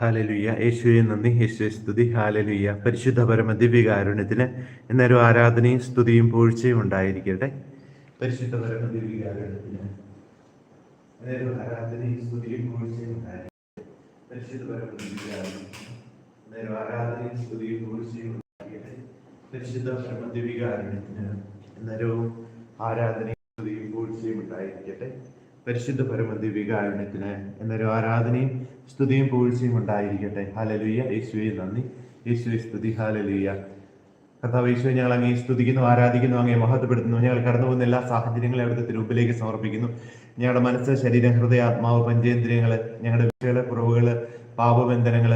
ഹാലലുയ്യ യേശുവെ നന്ദി യേശുവെ സ്തുതി. ഹാലലുയ്യ പരിശുദ്ധ പരമ ദിവ്യകാരുണ്യത്തിന് എന്നൊരു ആരാധനയും സ്തുതിയും പൂഴ്ചയും ഉണ്ടായിരിക്കട്ടെ. പരിശുദ്ധ പരമ ദിവ്യകാരുണ്യത്തിന് എന്നൊരു ആരാധനയും സ്തുതിയും പൂഴ്ചയും ഉണ്ടായിരിക്കട്ടെ. പരിശുദ്ധ പരമ ദിവ്യകാരുണ്യത്തിന് എന്നൊരു ആരാധനയും സ്തുതിയും പൂഴ്ചയും ഉണ്ടായിരിക്കട്ടെ. പരിശുദ്ധ പരമ ദിവ്യകാരുണ്യത്തിന് എന്നൊരു ആരാധനയും സ്തുതിയും പൂഴ്ചയും ഉണ്ടായിരിക്കട്ടെ. പരിശുദ്ധ പരമ ദിവ്യകാരുണ്യത്തിന് എന്നൊരു ആരാധനയും സ്തുതിയും പൂഴ്ചയും ഉണ്ടായിരിക്കട്ടെ. ഹാലലുയ്യ യേശുവെ നന്ദി. യേശുവെ സ്തുതി. ഹാലലുയ്യ കർത്താവ് യേശുവെ ഞങ്ങൾ അങ്ങേ സ്തുതിക്കുന്നു ആരാധിക്കുന്നു അങ്ങേ മഹത്വപ്പെടുത്തുന്നു. ഞങ്ങൾ കടന്നു പോകുന്ന എല്ലാ സാഹചര്യങ്ങളും അവിടുത്തെ തിരുമുമ്പിലേക്ക് സമർപ്പിക്കുന്നു. ഞങ്ങളുടെ മനസ്സ് ശരീരം ഹൃദയ ആത്മാവ് പഞ്ചേന്ദ്രിയങ്ങൾ ഞങ്ങളുടെ വിഷയങ്ങൾ കുറവുകൾ പാപബന്ധനങ്ങൾ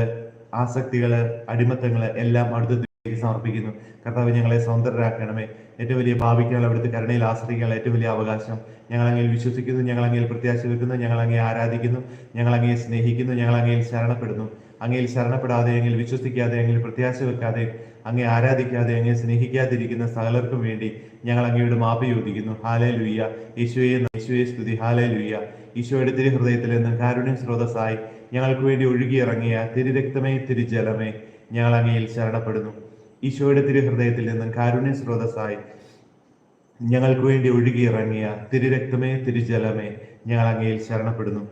ആസക്തികൾ അടിമത്തങ്ങൾ എല്ലാം അവിടുത്തെ സമർപ്പിക്കുന്നു. കർത്താവ് ഞങ്ങളെ സ്വതന്ത്രരാക്കണമേ. ഏറ്റവും വലിയ ഭാവിക്കാനുള്ള അവിടുത്തെ കരുണയിൽ ആശ്രയിക്കാനുള്ള ഏറ്റവും വലിയ അവകാശം ഞങ്ങൾ അങ്ങയിൽ വിശ്വസിക്കുന്നു ഞങ്ങൾ അങ്ങയിൽ പ്രത്യാശ വെക്കുന്നു ഞങ്ങൾ അങ്ങയെ ആരാധിക്കുന്നു ഞങ്ങൾ അങ്ങയെ സ്നേഹിക്കുന്നു ഞങ്ങൾ അങ്ങയിൽ ശരണപ്പെടുന്നു. അങ്ങയിൽ ശരണപ്പെടാതെ അങ്ങയിൽ വിശ്വസിക്കാതെ അങ്ങയിൽ പ്രത്യാശ വെക്കാതെ അങ്ങേ ആരാധിക്കാതെ അങ്ങയെ സ്നേഹിക്കാതിരിക്കുന്ന സകലർക്കും വേണ്ടി ഞങ്ങൾ അങ്ങയോട് മാപ്പ് ചോദിക്കുന്നു. ഹാലേ ലുയ്യ ഈശോയെ ഈശോയെ സ്തുതി. ഹാലേ ലുയ്യ ഈശോയുടെ തിരുഹൃദയത്തിൽ നിന്ന് കാരുണ്യ സ്രോതസ്സായി ഞങ്ങൾക്ക് വേണ്ടി ഒഴുകിയിറങ്ങിയ തിരുരക്തമേ തിരുജലമേ ഞങ്ങൾ അങ്ങയിൽ ശരണപ്പെടുന്നു. ഈശോയുടെ തിരു ഹൃദയത്തിൽ നിന്നും കാരുണ്യ സ്രോതസ്സായി ഞങ്ങൾക്ക് വേണ്ടി ഒഴുകിയിറങ്ങിയ തിരുരക്തമേ തിരുജലമേ ഞങ്ങൾ അങ്ങയിൽ ശരണപ്പെടുന്നു.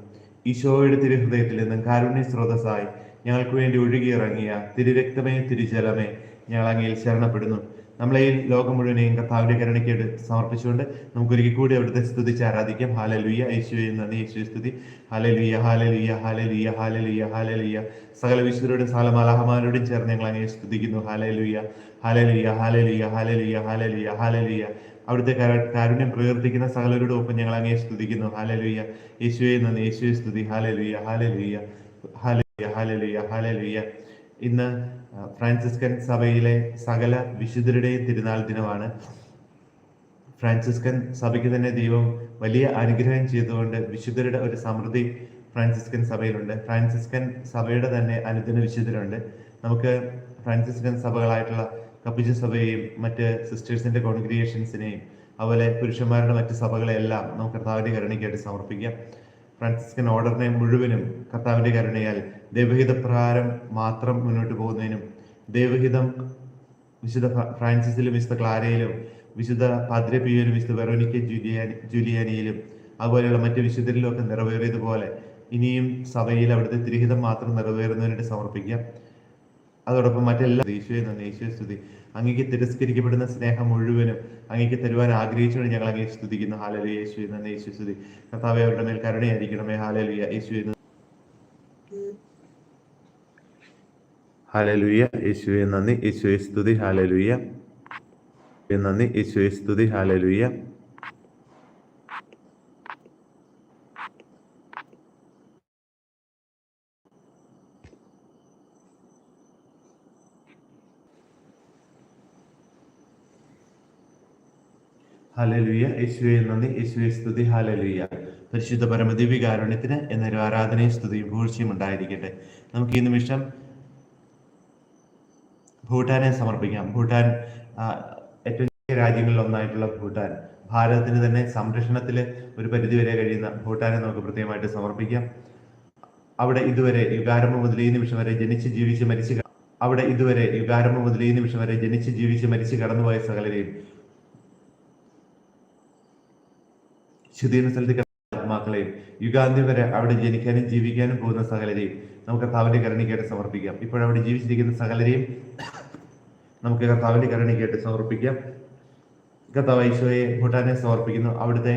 ഈശോയുടെ തിരുഹൃദയത്തിൽ നിന്നും കാരുണ്യ സ്രോതസ്സായി ഞങ്ങൾക്ക് വേണ്ടി ഒഴുകിയിറങ്ങിയ തിരുരക്തമേ തിരുജലമേ ഞങ്ങൾ അങ്ങയിൽ ശരണപ്പെടുന്നു. നമ്മളെ ഈ ലോകം മുഴുവനെയും കർത്താവിന്റെ കരുണയ്ക്ക് സമർപ്പിച്ചുകൊണ്ട് നമുക്ക് ഒരിക്കൽ കൂടി അവിടുത്തെ സ്തുതിച്ച് ആരാധിക്കാം ഹാലലുയ്യ യേശുവെ നന്ദി യേശു സ്തുതി ഹാലലുയ്യ ഹാലലുയ്യ ഹാലലുയ്യ ഹാലലുയ്യ ഹാലലുയ്യ സകല വിശുദ്ധരോടും സകല മലഹമാരോടും ചേർന്ന് ഞങ്ങൾ അങ്ങനെ സ്തുതിക്കുന്നു ഹാലലുയ്യ ഹാലലുയ്യ ഹാലലുയ്യ ഹാലലുയ്യ ഹാലലുയ്യ ഹാലലുയ്യ അവിടുത്തെ കര- കാരുണ്യം പ്രകീർത്തിക്കുന്ന സകലരുടെ ഒപ്പം ഞങ്ങൾ അങ്ങനെ സ്തുതിക്കുന്നു ഹാലലുയ്യ യേശുവെ നന്ദി യേശുവെ സ്തുതി ഹാലലുയ്യ ഹാലലുയ്യ ഹാലലുയ്യ ഹാലലുയ്യ ഹാലലുയ്യ ഇന്ന് ഫ്രാൻസിസ്കൻ സഭയിലെ സകല വിശുദ്ധരുടെയും തിരുനാൾ ദിനമാണ്. ഫ്രാൻസിസ്കൻ സഭയ്ക്ക് തന്നെ ദൈവം വലിയ അനുഗ്രഹം ചെയ്തുകൊണ്ട് വിശുദ്ധരുടെ ഒരു സമൃദ്ധി ഫ്രാൻസിസ്കൻ സഭയിലുണ്ട്. ഫ്രാൻസിസ്കൻ സഭയുടെ തന്നെ അനുദിന വിശുദ്ധരുണ്ട്. നമുക്ക് ഫ്രാൻസിസ്കൻ സഭകളായിട്ടുള്ള കപ്പിജ സഭയെയും മറ്റ് സിസ്റ്റേഴ്സിന്റെ കോൺഗ്രിയേഷൻസിനെയും അതുപോലെ പുരുഷന്മാരുടെ മറ്റ് സഭകളെല്ലാം നമുക്ക് കർത്താവിന്റെ കരുണയ്ക്കായിട്ട് സമർപ്പിക്കാം. ഫ്രാൻസിസ്കൻ ഓർഡറിനെ മുഴുവനും കർത്താവിന്റെ കരുണയാൽ ദൈവഹിത പ്രകാരം മാത്രം മുന്നോട്ട് പോകുന്നതിനും ദൈവഹിതം വിശുദ്ധ ഫ്രാൻസിസിലും വിശുദ്ധ ക്ലാരയിലും വിശുദ്ധ പാദ്രെ പിയോയിലും വിശുദ്ധ വെറോനിക്ക ജൂലിയാനി ജൂലിയാനിയിലും അതുപോലെയുള്ള മറ്റ് വിശുദ്ധരിലും ഒക്കെ നിറവേറിയതുപോലെ ഇനിയും സഭയിൽ അവിടുത്തെ തിരുഹിതം മാത്രം നിറവേറുന്നതിനായിട്ട് സമർപ്പിക്കാം അതോടൊപ്പം മറ്റെല്ലാ ഈശോയെ നന്ദി ഈശോയെ സ്തുതി. അങ്ങേക്ക് തിരസ്കരിക്കപ്പെടുന്ന സ്നേഹം മുഴുവനും അങ്ങേക്ക് തരുവാൻ ആഗ്രഹിച്ചുകൊണ്ട് ഞങ്ങൾ അങ്ങേ സ്തുതിക്കുന്നു. ഹാലലു യേശുവെ നന്ദി. യേശു സ്തുതി. കർത്താവെ അവരുടെ മേൽ കരുണയായിരിക്കണമേ. ഹാലലുയ യേശുവെ. ഹാലലുയ യേശുവെ നന്ദി. യേശുവെ സ്തുതി. ഹാലലുയ നന്ദി. യേശുവെ സ്തുതി. ഹാലലുയ ഹാലലുയ യേശുവെ നന്ദി. യേശുവെ സ്തുതി. ഹാലലുയ പരിശുദ്ധ പരമദിവികാരുണ്യത്തിന് എന്നൊരു ആരാധനയും സ്തുതിയും പൂഴ്ചയും ഉണ്ടായിരിക്കട്ടെ. നമുക്ക് ഈ നിമിഷം ഭൂട്ടാനെ സമർപ്പിക്കാം. ഭൂട്ടാൻ ഏറ്റവും ചെറിയ രാജ്യങ്ങളിൽ ഒന്നായിട്ടുള്ള ഭൂട്ടാൻ. ഭാരതത്തിന് തന്നെ സംരക്ഷണത്തിൽ ഒരു പരിധി വരെ കഴിയുന്ന ഭൂട്ടാനെ നമുക്ക് പ്രത്യേകമായിട്ട് സമർപ്പിക്കാം. അവിടെ ഇതുവരെ യുഗാരംഭം മുതൽ ഈ നിമിഷം വരെ ജനിച്ച് ജീവിച്ച് മരിച്ച് അവിടെ ഇതുവരെ യുഗാരംഭം മുതൽ ഈ നിമിഷം വരെ ജനിച്ച് ജീവിച്ച് മരിച്ച് കടന്നുപോയ സകലരെയും ശുദ്ധീകരണ സ്ഥലത്ത് ആത്മാക്കളെയും യുഗാന്തി വരെ അവിടെ ജനിക്കാനും ജീവിക്കാനും പോകുന്ന സകലരെയും നമുക്ക് കർത്താവിന്റെ കരുണിക്കായിട്ട് സമർപ്പിക്കാം. ഇപ്പോഴവിടെ ജീവിച്ചിരിക്കുന്ന സകലരെയും നമുക്ക് കർത്താവിന്റെ കരുണിക്കായിട്ട് സമർപ്പിക്കാം. കർത്താവ് ഈശോയെ ഭൂട്ടാനെ സമർപ്പിക്കുന്നു. അവിടുത്തെ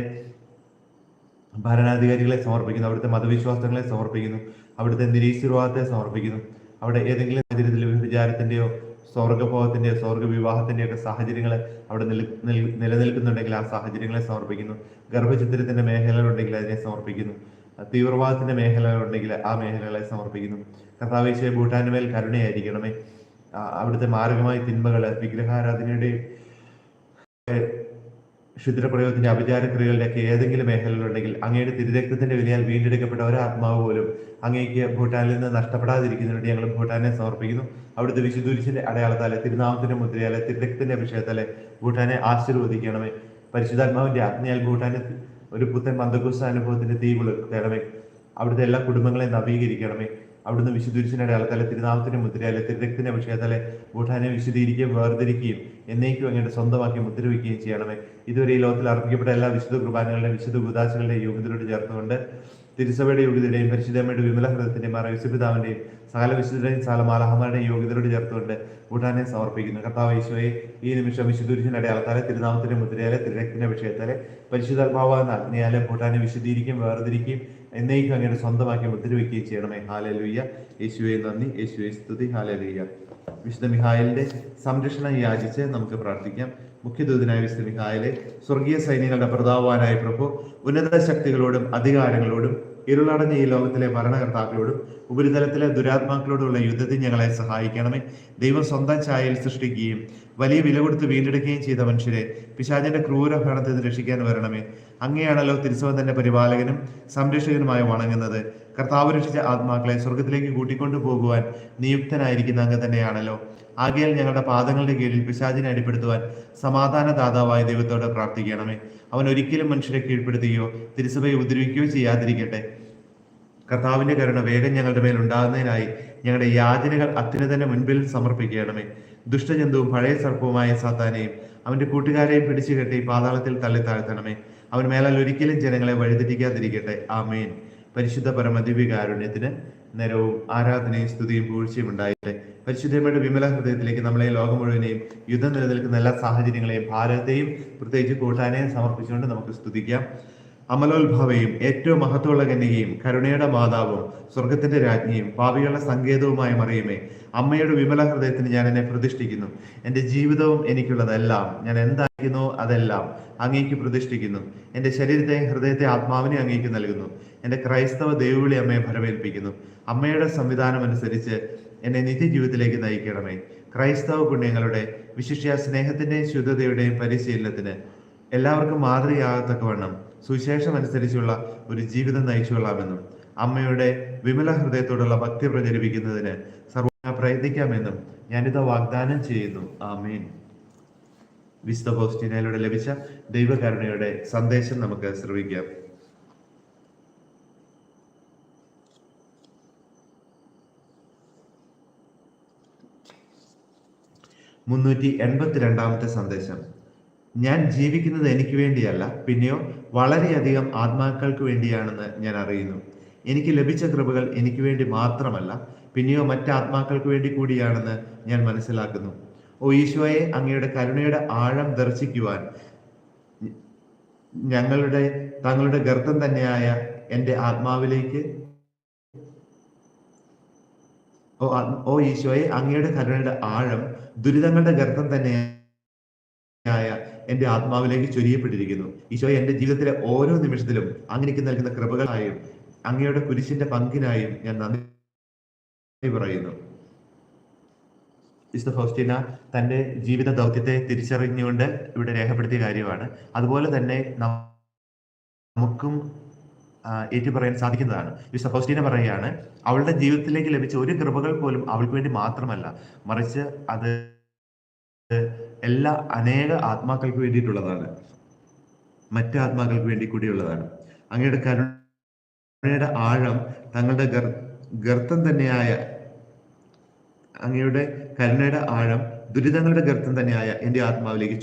ഭരണാധികാരികളെ സമർപ്പിക്കുന്നു. അവിടുത്തെ മതവിശ്വാസങ്ങളെ സമർപ്പിക്കുന്നു. അവിടുത്തെ നിരീശ്വരവാദത്തെ സമർപ്പിക്കുന്നു. അവിടെ ഏതെങ്കിലും വിചാരത്തിന്റെയോ സ്വർഗഭോഗത്തിന്റെയോ സ്വർഗ വിവാഹത്തിന്റെ ഒക്കെ സാഹചര്യങ്ങൾ അവിടെ നില നിലനിൽക്കുന്നുണ്ടെങ്കിൽ ആ സാഹചര്യങ്ങളെ സമർപ്പിക്കുന്നു. ഗർഭചിത്രത്തിന്റെ മേഖലകളുണ്ടെങ്കിൽ അതിനെ സമർപ്പിക്കുന്നു. തീവ്രവാദത്തിന്റെ മേഖലകളുണ്ടെങ്കിൽ ആ മേഖലകളെ സമർപ്പിക്കുന്നു. കർത്താവേശയെ ഭൂട്ടാന് മേൽ കരുണയായിരിക്കണമേ. അവിടുത്തെ മാർഗമായ തിന്മകൾ വിഗ്രഹാരാധനയുടെ ക്ഷുദ്രപ്രയോഗത്തിന്റെ അഭിചാരക്രിയകളുടെ ഒക്കെ ഏതെങ്കിലും മേഖലകളുണ്ടെങ്കിൽ അങ്ങയുടെ തിരുരക്തത്തിന്റെ വിലയാൽ വീണ്ടെടുക്കപ്പെട്ട ഒരാത്മാവ് പോലും അങ്ങേക്ക് ഭൂട്ടാനിൽ നിന്ന് നഷ്ടപ്പെടാതിരിക്കുന്നതിന് ഞങ്ങൾ ഭൂട്ടാനെ സമർപ്പിക്കുന്നു. അവിടുത്തെ വിശുദ്ധുരിശിന്റെ അടയാളത്താലെ തിരുനാമത്തിന്റെ മുദ്രയാലെ തിരുരക്തത്തിന്റെ അഭിഷേകത്താലെ ഭൂട്ടാനെ ആശീർവദിക്കണമേ. പരിശുദ്ധാത്മാവിന്റെ ആജ്ഞയാൽ ഭൂട്ടാനെ ഒരു പുത്തൻ മന്ദകുസ അനുഭവത്തിന്റെ തീ തേടമേ അവിടുത്തെ എല്ലാ കുടുംബങ്ങളെ നവീകരിക്കണമേ. അവിടുന്ന് വിശുദ്ധീരിച്ചിന്റെ അടയാളത്താലെ തിരുനാമത്തിന്റെ മുദ്രയാലെ തിരുരക്തിന്റെ അഭിഷേകത്താലെ ഭൂട്ടാനെ വിശുദ്ധീകരിക്കുകയും വേർതിരിക്കുകയും എന്നേക്കും അങ്ങയുടെ സ്വന്തമാക്കി മുദ്ര വയ്ക്കുകയും ചെയ്യണമേ. ഇതുവരെ ഈ ലോകത്തിൽ അർപ്പിക്കപ്പെട്ട എല്ലാ വിശുദ്ധ കുർബാനകളുടെയും വിശുദ്ധ ഗുദാശികളുടെയും യോഗ്യതയോട് ചേർത്തുകൊണ്ട് തിരുസഭയുടെ യോഗ്യതയുടെയും പരിശുദ്ധമ്മയുടെ വിമല ഹൃദയത്തിന്റെയും മറവിശുപിതാവിന്റെയും സകല വിശുദ്ധരുടെയും സകല മാലഹമാരുടെയും യോഗ്യതയോട് ചേർത്തുകൊണ്ട് ഭൂട്ടാനെ സമർപ്പിക്കുന്നു. കർത്താവ് ഈശോയെ ഈ നിമിഷം വിശുദ്ധുരിശിന്റെ അടയാളത്താലെ തിരുനാമത്തിന്റെ മുദ്രയാലെ തിരുരക്തിന്റെ വിഷയത്താലെ പരിശുദ്ധാത്മാവാകുന്ന അഗ്നിയാലെ ഭൂട്ടാനെ വിശുദ്ധീകരിക്കും വേർതിരിക്കുകയും എന്നേക്കും അങ്ങയുടെ സ്വന്തമാക്കി മുദ്രവയ്ക്കുകയും ചെയ്യണമേ. ഹാലലുയ്യ യേശുവെ നന്ദി. യേശുവെ സ്തുതി. ഹാലലുയ്യ വിശുദ്ധ മിഹായലിന്റെ സംരക്ഷണം യാചിച്ച് നമുക്ക് പ്രാർത്ഥിക്കാം. മുഖ്യദൂതനായ വിശുദ്ധ മിഹായലെ സ്വർഗീയ സൈന്യങ്ങളുടെ പ്രതാപവാനായ പ്രഭു ഉന്നത ശക്തികളോടും അധികാരങ്ങളോടും ഇരുളടഞ്ഞ ഈ ലോകത്തിലെ ഭരണകർത്താക്കളോടും ഉപരിതലത്തിലെ ദുരാത്മാക്കളോടുള്ള യുദ്ധത്തിൽ ഞങ്ങളെ സഹായിക്കണമേ. ദൈവം സ്വന്തം ചായയിൽ സൃഷ്ടിക്കുകയും വലിയ വില കൊടുത്ത് വീണ്ടെടുക്കുകയും ചെയ്ത മനുഷ്യരെ പിശാചിന്റെ ക്രൂര ഭരണത്തിൽ രക്ഷിക്കാൻ വരണമേ. അങ്ങനെയാണല്ലോ തിരുസവൻ തന്റെ പരിപാലകനും സംരക്ഷകനുമായി വണങ്ങുന്നത്. കർത്താവ് രക്ഷിച്ച ആത്മാക്കളെ സ്വർഗത്തിലേക്ക് കൂട്ടിക്കൊണ്ടു പോകുവാൻ നിയുക്തനായിരിക്കുന്ന അങ്ങ് തന്നെയാണല്ലോ. ആകയാൽ ഞങ്ങളുടെ പാദങ്ങളുടെ കീഴിൽ പിശാചിനെ അടിപ്പെടുത്തുവാൻ സമാധാന ദാതാവായ ദൈവത്തോട് പ്രാർത്ഥിക്കണമേ. അവൻ ഒരിക്കലും മനുഷ്യരെ കീഴ്പ്പെടുത്തുകയോ തിരുസഭയെ ഉപദ്രവിക്കുകയോ ചെയ്യാതിരിക്കട്ടെ. കർത്താവിന്റെ കരുണ വേഗം ഞങ്ങളുടെ മേൽ ഉണ്ടാകുന്നതിനായി ഞങ്ങളുടെ യാചനകൾ അത്യുന്നതന്റെ മുൻപിൽ സമർപ്പിക്കണമേ. ദുഷ്ടജന്തുവും പഴയ സർപ്പവുമായ സാത്താനെയും അവന്റെ കൂട്ടുകാരെയും പിടിച്ചു കെട്ടി പാതാളത്തിൽ തള്ളി താഴ്ത്തണമേ. അവൻ മേലാൽ ഒരിക്കലും ജനങ്ങളെ വഴിതെറ്റിക്കാതിരിക്കട്ടെ. ആമേൻ. പരിശുദ്ധ പരമദിവ്യകാരുണ്യത്തിന് നേരവും ആരാധനയും സ്തുതിയും പൂഴ്ചയും ഉണ്ടായിട്ടെ പരിശുദ്ധമായിട്ട് വിമല ഹൃദയത്തിലേക്ക് നമ്മളെ ലോകം മുഴുവനെയും യുദ്ധം നിലനിൽക്കുന്ന എല്ലാ സാഹചര്യങ്ങളെയും ഭാരതത്തെയും പ്രത്യേകിച്ച് കൂട്ടാനെയും സമർപ്പിച്ചുകൊണ്ട് നമുക്ക് സ്തുതിക്കാം. അമലോത്ഭവയും ഏറ്റവും മഹത്വമുള്ള കന്യകയും കരുണയുടെ മാതാവും സ്വർഗത്തിന്റെ രാജ്ഞിയും പാവികളുടെ സങ്കേതവുമായ മറിയുമേ അമ്മയുടെ വിമല ഹൃദയത്തിന് ഞാൻ എന്നെ പ്രതിഷ്ഠിക്കുന്നു. എന്റെ ജീവിതവും എനിക്കുള്ളതെല്ലാം ഞാൻ എന്തായിരിക്കുന്നു അതെല്ലാം അങ്ങേക്ക് പ്രതിഷ്ഠിക്കുന്നു. എന്റെ ശരീരത്തെ ഹൃദയത്തെ ആത്മാവിനെ അങ്ങേക്ക് നൽകുന്നു. എന്റെ ക്രൈസ്തവ ദൈവവിളി അമ്മയെ ഫലമേൽപ്പിക്കുന്നു അമ്മയുടെ സംവിധാനം അനുസരിച്ച് എന്നെ നിത്യജീവിതത്തിലേക്ക് നയിക്കണമേ. ക്രൈസ്തവ പുണ്യങ്ങളുടെ വിശിഷ്യ സ്നേഹത്തിന്റെയും ശുദ്ധതയുടെയും പരിശീലനത്തിന് എല്ലാവർക്കും മാതൃകയാകത്തക്കവണ്ണം സുശേഷം അനുസരിച്ചുള്ള ഒരു ജീവിതം നയിച്ചുകൊള്ളാമെന്നും അമ്മയുടെ വിമല ഹൃദയത്തോടുള്ള ഭക്തി പ്രചരിപ്പിക്കുന്നതിന് സർവ പ്രയത്നിക്കാമെന്നും ഞാനിത് വാഗ്ദാനം ചെയ്യുന്നു. ആമീൻ. വിശുദ്ധ പോസ്റ്റിനയിലൂടെ ലഭിച്ച ദൈവകരുണയുടെ സന്ദേശം നമുക്ക് ശ്രവിക്കാം. മുന്നൂറ്റി എൺപത്തിരണ്ടാമത്തെ സന്ദേശം. ഞാൻ ജീവിക്കുന്നത് എനിക്ക് വേണ്ടിയല്ല പിന്നെയോ വളരെയധികം ആത്മാക്കൾക്ക് വേണ്ടിയാണെന്ന് ഞാൻ അറിയുന്നു. എനിക്ക് ലഭിച്ച കൃപകൾ എനിക്ക് വേണ്ടി മാത്രമല്ല പിന്നെയോ മറ്റ് ആത്മാക്കൾക്ക് വേണ്ടി കൂടിയാണെന്ന് ഞാൻ മനസ്സിലാക്കുന്നു. ഓ ഈശോയെ അങ്ങയുടെ കരുണയുടെ ആഴം ദർശിക്കുവാൻ ഞങ്ങളുടെ തങ്ങളുടെ ഗർത്തം തന്നെയായ എന്റെ ആത്മാവിലേക്ക് ഓ ഓ ഈശോയെ അങ്ങയുടെ കരുണയുടെ ആഴം ദുരിതങ്ങളുടെ ഗർത്തം തന്നെയായ എന്റെ ആത്മാവിലേക്ക് ചൊരിയപ്പെട്ടിരിക്കുന്നു. ഈശോയെ എന്റെ ജീവിതത്തിലെ ഓരോ നിമിഷത്തിലും അങ്ങനെക്ക് നൽകുന്ന കൃപകളായും അങ്ങയുടെ കുരിശിന്റെ പങ്കിനായും ഞാൻ നന്ദി പറയുന്നു. വിശുദ്ധ ഫൗസ്റ്റീന ജീവിത ദൗത്യത്തെ തിരിച്ചറിഞ്ഞുകൊണ്ട് ഇവിടെ രേഖപ്പെടുത്തിയ കാര്യമാണ്. അതുപോലെ തന്നെ നമുക്കും ഏറ്റു പറയാൻ സാധിക്കുന്നതാണ്. വിശുദ്ധ ഫൗസ്റ്റീന പറയുകയാണ് അവളുടെ ജീവിതത്തിലേക്ക് ലഭിച്ച ഒരു കൃപകൾ പോലും അവൾക്ക് വേണ്ടി മാത്രമല്ല മറിച്ച് അത് എല്ലാ അനേക ആത്മാക്കൾക്ക് വേണ്ടിയിട്ടുള്ളതാണ്. മറ്റ് ആത്മാക്കൾക്ക് വേണ്ടി കൂടിയുള്ളതാണ്. അങ്ങയുടെ കരുണയുടെ ആഴം തങ്ങളുടെ ഗർ ഗർത്തം തന്നെയായ അങ്ങയുടെ കരുണയുടെ ആഴം ദുരിതങ്ങളുടെ ഗർത്തം തന്നെയായ എന്റെ ആത്മാവിലേക്ക്